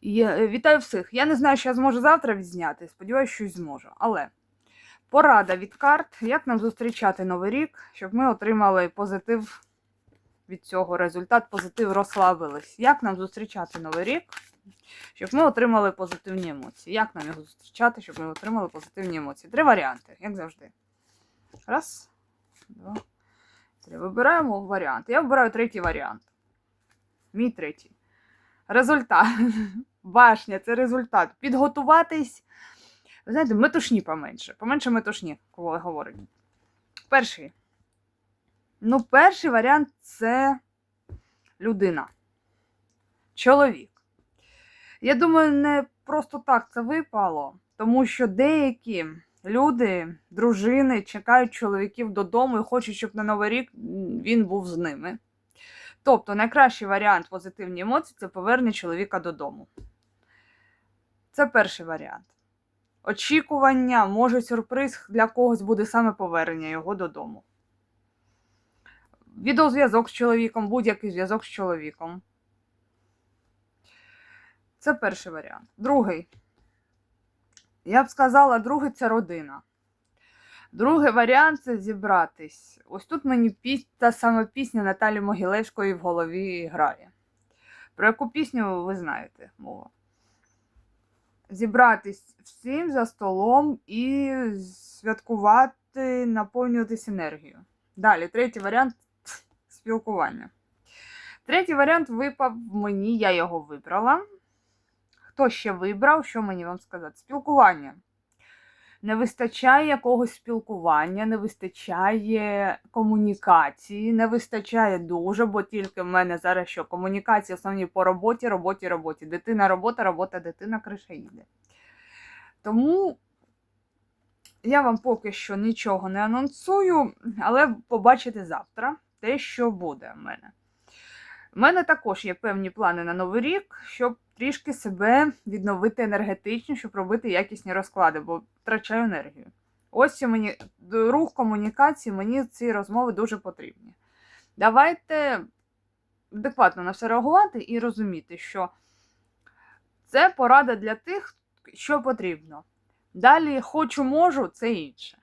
Я, е, вітаю всіх. Я не знаю, що я зможу завтра відзняти. Сподіваюся, що зможу. Але порада від карт, як нам зустрічати новий рік, щоб ми отримали позитив від цього. Результат позитив розслабились. Як нам зустрічати новий рік, щоб ми отримали позитивні емоції? Як нам його зустрічати, щоб ми отримали позитивні емоції? Три варіанти, як завжди. Раз, два, три. Вибираємо варіант. Я вибираю третій варіант. Мій третій. Результат. Башня це результат. Підготуватись. Ви знаєте, метушні поменше. Поменше метушні, коли говорить. Перший. Ну, перший варіант це людина. Чоловік. Я думаю, не просто так це випало, тому що деякі люди, дружини чекають чоловіків додому і хочуть, щоб на Новий рік він був з ними. Тобто, найкращий варіант позитивні емоції це повернення чоловіка додому. Це перший варіант. Очікування, може, сюрприз для когось буде саме повернення його додому. Відеозв'язок з чоловіком, будь-який зв'язок з чоловіком. Це перший варіант. Другий. Я б сказала, другий це родина. Другий варіант це зібратись. Ось тут мені та сама пісня Наталі Могилевської в голові грає. Про яку пісню ви знаєте мова? Зібратись всім за столом і святкувати, наповнюватись енергією. Далі, третій варіант спілкування. Третій варіант випав мені, я його вибрала. Хто ще вибрав, що мені вам сказати? Спілкування. Не вистачає якогось спілкування, не вистачає комунікації, не вистачає дуже, бо тільки в мене зараз що комунікації основні по роботі, роботі, роботі. Дитина, робота, робота, дитина, криша їде. Тому я вам поки що нічого не анонсую, але побачите завтра те, що буде в мене. У мене також є певні плани на новий рік, щоб трішки себе відновити енергетично, щоб робити якісні розклади, бо втрачаю енергію. Ось мені рух комунікації, мені ці розмови дуже потрібні. Давайте адекватно на все реагувати і розуміти, що це порада для тих, що потрібно. Далі хочу, можу, це інше.